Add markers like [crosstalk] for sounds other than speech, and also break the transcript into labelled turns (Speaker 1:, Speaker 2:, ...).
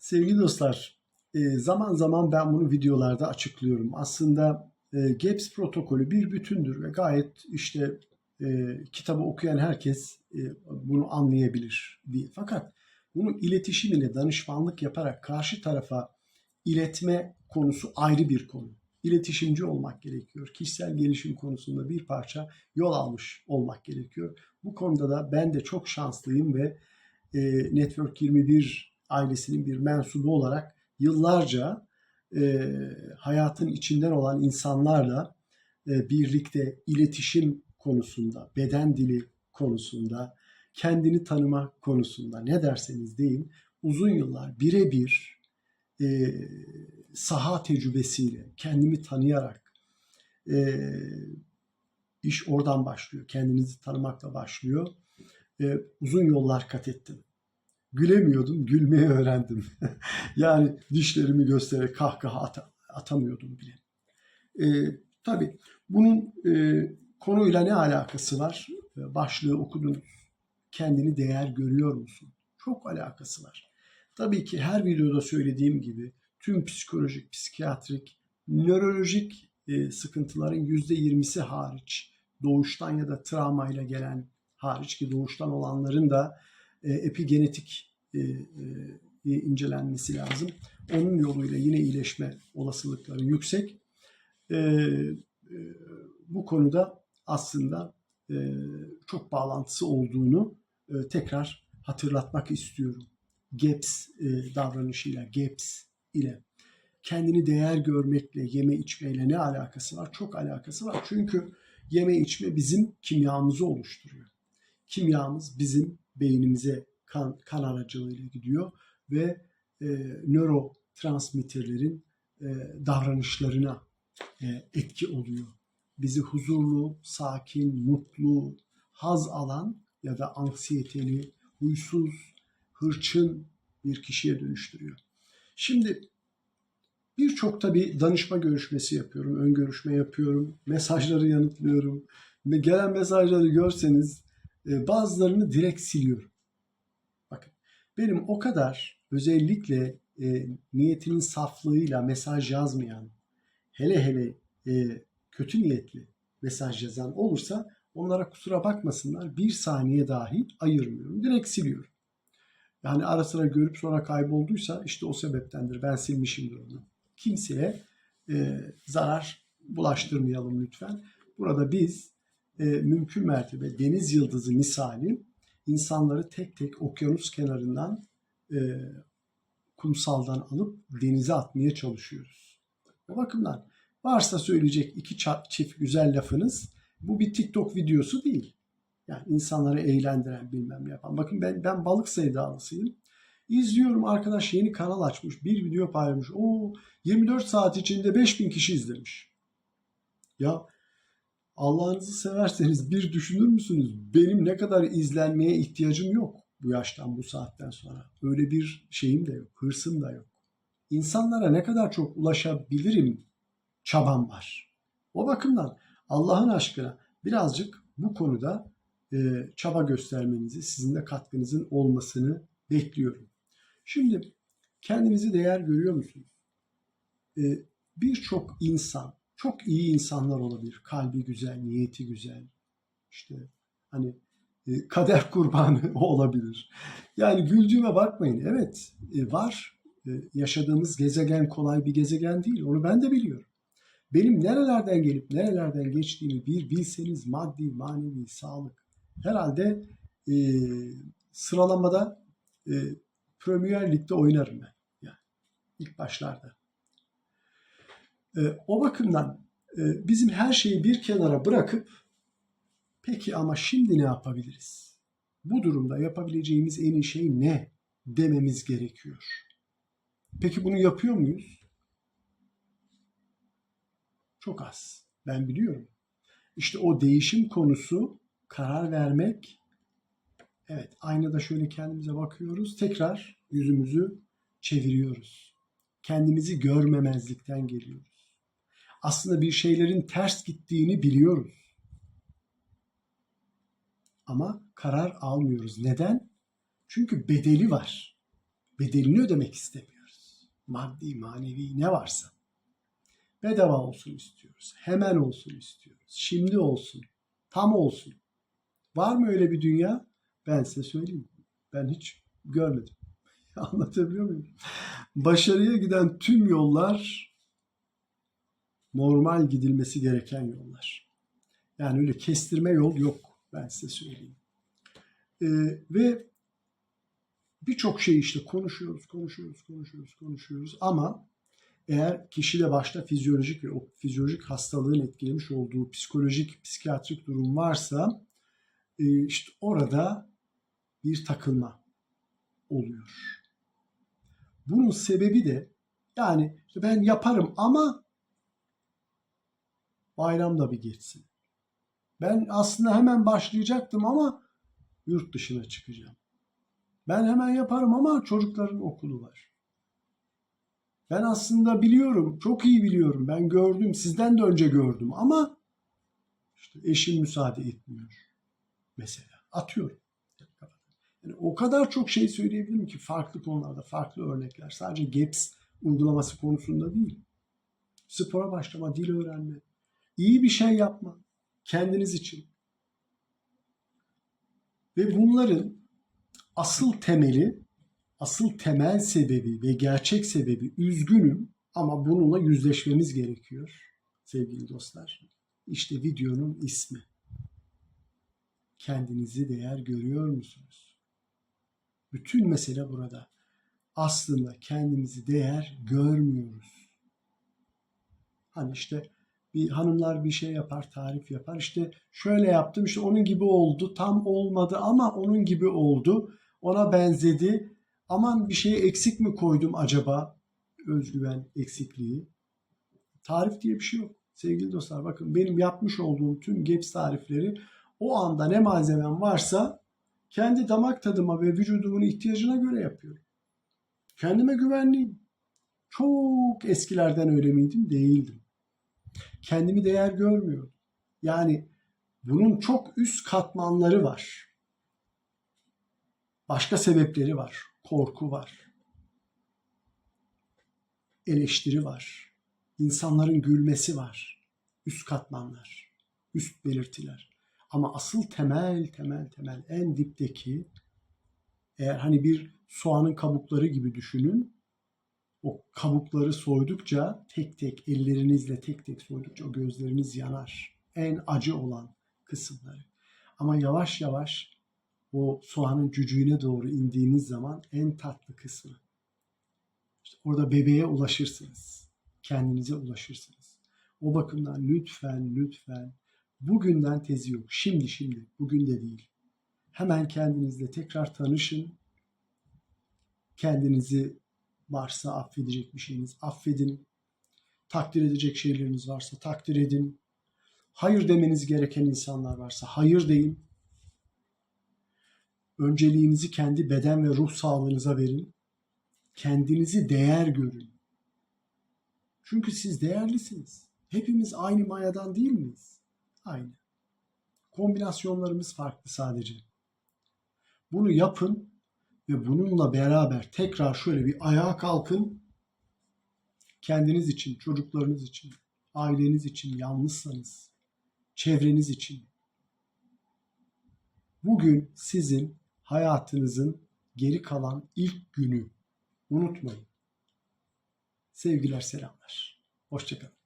Speaker 1: Sevgili dostlar, e, zaman zaman ben bunu videolarda açıklıyorum. Aslında e, GAPS protokolü bir bütündür ve gayet işte e, kitabı okuyan herkes bunu anlayabilir diye. Fakat bunu iletişim ile danışmanlık yaparak karşı tarafa iletme konusu ayrı bir konu. İletişimci olmak gerekiyor. Kişisel gelişim konusunda bir parça yol almış olmak gerekiyor. Bu konuda da ben de çok şanslıyım ve Network 21 ailesinin bir mensubu olarak yıllarca e, hayatın içinden olan insanlarla e, birlikte iletişim konusunda, beden dili konusunda, kendini tanıma konusunda ne derseniz deyin uzun yıllar birebir e, saha tecrübesiyle, kendimi tanıyarak e, iş oradan başlıyor. Kendinizi tanımakla başlıyor. E, uzun yollar kat ettim gülemiyordum, gülmeyi öğrendim. [laughs] yani dişlerimi göstererek kahkaha at- atamıyordum bile. Ee, tabii bunun e, konuyla ne alakası var? E, Başlığı okudunuz. Kendini değer görüyor musun? Çok alakası var. Tabii ki her videoda söylediğim gibi tüm psikolojik, psikiyatrik, nörolojik e, sıkıntıların %20'si hariç, doğuştan ya da travmayla gelen hariç ki doğuştan olanların da e, epigenetik e, e, incelenmesi lazım. Onun yoluyla yine iyileşme olasılıkları yüksek. E, e, bu konuda aslında e, çok bağlantısı olduğunu e, tekrar hatırlatmak istiyorum. GAPS e, davranışıyla, GAPS ile kendini değer görmekle, yeme içmeyle ne alakası var? Çok alakası var. Çünkü yeme içme bizim kimyamızı oluşturuyor. Kimyamız bizim beynimize kan, kan aracılığıyla gidiyor ve e, nörotransmitterlerin e, davranışlarına e, etki oluyor. Bizi huzurlu, sakin, mutlu, haz alan ya da anksiyeteli, huysuz, hırçın bir kişiye dönüştürüyor. Şimdi birçok tabii danışma görüşmesi yapıyorum, ön görüşme yapıyorum, mesajları yanıtlıyorum. Gelen mesajları görseniz bazılarını direkt siliyorum. Bakın benim o kadar özellikle e, niyetinin saflığıyla mesaj yazmayan, hele hele e, kötü niyetli mesaj yazan olursa onlara kusura bakmasınlar bir saniye dahi ayırmıyorum. Direkt siliyorum. Yani ara sıra görüp sonra kaybolduysa işte o sebeptendir. Ben silmişimdir onu. Kimseye e, zarar bulaştırmayalım lütfen. Burada biz e, mümkün mertebe deniz yıldızı misali insanları tek tek okyanus kenarından e, kumsaldan alıp denize atmaya çalışıyoruz. O bakımdan varsa söyleyecek iki çift güzel lafınız bu bir TikTok videosu değil. Yani insanları eğlendiren bilmem ne yapan. Bakın ben, ben balık sevdalısıyım. İzliyorum arkadaş yeni kanal açmış. Bir video paylaşmış. O 24 saat içinde 5000 kişi izlemiş. Ya Allah'ınızı severseniz bir düşünür müsünüz? Benim ne kadar izlenmeye ihtiyacım yok bu yaştan bu saatten sonra. Öyle bir şeyim de yok, hırsım da yok. İnsanlara ne kadar çok ulaşabilirim çabam var. O bakımdan Allah'ın aşkına birazcık bu konuda e, çaba göstermenizi, sizin de katkınızın olmasını bekliyorum. Şimdi kendinizi değer görüyor musunuz? E, Birçok insan çok iyi insanlar olabilir. Kalbi güzel, niyeti güzel. İşte hani e, kader kurbanı [laughs] olabilir. Yani güldüğüme bakmayın. Evet e, var. E, yaşadığımız gezegen kolay bir gezegen değil. Onu ben de biliyorum. Benim nerelerden gelip nerelerden geçtiğimi bir bilseniz maddi, manevi, sağlık. Herhalde e, sıralamada e, Premier Lig'de oynarım ben. Yani ilk başlarda. E, o bakımdan e, bizim her şeyi bir kenara bırakıp peki ama şimdi ne yapabiliriz? Bu durumda yapabileceğimiz en iyi şey ne dememiz gerekiyor. Peki bunu yapıyor muyuz? Çok az. Ben biliyorum. İşte o değişim konusu karar vermek. Evet, aynada şöyle kendimize bakıyoruz. Tekrar yüzümüzü çeviriyoruz. Kendimizi görmemezlikten geliyoruz aslında bir şeylerin ters gittiğini biliyoruz. Ama karar almıyoruz. Neden? Çünkü bedeli var. bedelini ödemek istemiyoruz. Maddi, manevi ne varsa. Bedava olsun istiyoruz. Hemen olsun istiyoruz. Şimdi olsun. Tam olsun. Var mı öyle bir dünya? Ben size söyleyeyim. Ben hiç görmedim. [laughs] Anlatabiliyor muyum? Başarıya giden tüm yollar normal gidilmesi gereken yollar. Yani öyle kestirme yol yok. Ben size söyleyeyim. Ee, ve birçok şey işte konuşuyoruz, konuşuyoruz, konuşuyoruz, konuşuyoruz ama eğer kişide başta fizyolojik ve o fizyolojik hastalığın etkilemiş olduğu psikolojik, psikiyatrik durum varsa e, işte orada bir takılma oluyor. Bunun sebebi de yani ben yaparım ama bayram da bir geçsin. Ben aslında hemen başlayacaktım ama yurt dışına çıkacağım. Ben hemen yaparım ama çocukların okulu var. Ben aslında biliyorum, çok iyi biliyorum. Ben gördüm, sizden de önce gördüm ama işte eşim müsaade etmiyor. Mesela atıyorum. Yani o kadar çok şey söyleyebilirim ki farklı konularda, farklı örnekler. Sadece GAPS uygulaması konusunda değil. Spora başlama, dil öğrenme, iyi bir şey yapma kendiniz için. Ve bunların asıl temeli, asıl temel sebebi ve gerçek sebebi üzgünüm ama bununla yüzleşmemiz gerekiyor sevgili dostlar. İşte videonun ismi. Kendinizi değer görüyor musunuz? Bütün mesele burada. Aslında kendimizi değer görmüyoruz. Hani işte bir hanımlar bir şey yapar, tarif yapar. İşte şöyle yaptım, işte onun gibi oldu. Tam olmadı ama onun gibi oldu. Ona benzedi. Aman bir şeye eksik mi koydum acaba? Özgüven eksikliği. Tarif diye bir şey yok. Sevgili dostlar bakın benim yapmış olduğum tüm GAPS tarifleri o anda ne malzemem varsa kendi damak tadıma ve vücudumun ihtiyacına göre yapıyorum. Kendime güvenliyim. Çok eskilerden öyle miydim? Değildim. Kendimi değer görmüyorum. Yani bunun çok üst katmanları var. Başka sebepleri var. Korku var. Eleştiri var. İnsanların gülmesi var. Üst katmanlar. Üst belirtiler. Ama asıl temel temel temel en dipteki eğer hani bir soğanın kabukları gibi düşünün. O kabukları soydukça tek tek ellerinizle tek tek soydukça o gözleriniz yanar. En acı olan kısımları. Ama yavaş yavaş o soğanın cücüğüne doğru indiğiniz zaman en tatlı kısmı. İşte orada bebeğe ulaşırsınız. Kendinize ulaşırsınız. O bakımdan lütfen lütfen bugünden tezi yok. Şimdi şimdi bugün de değil. Hemen kendinizle tekrar tanışın. Kendinizi varsa affedecek bir şeyiniz affedin. Takdir edecek şeyleriniz varsa takdir edin. Hayır demeniz gereken insanlar varsa hayır deyin. Önceliğinizi kendi beden ve ruh sağlığınıza verin. Kendinizi değer görün. Çünkü siz değerlisiniz. Hepimiz aynı mayadan değil miyiz? Aynı. Kombinasyonlarımız farklı sadece. Bunu yapın ve bununla beraber tekrar şöyle bir ayağa kalkın. Kendiniz için, çocuklarınız için, aileniz için, yalnızsanız, çevreniz için. Bugün sizin hayatınızın geri kalan ilk günü. Unutmayın. Sevgiler, selamlar. Hoşçakalın.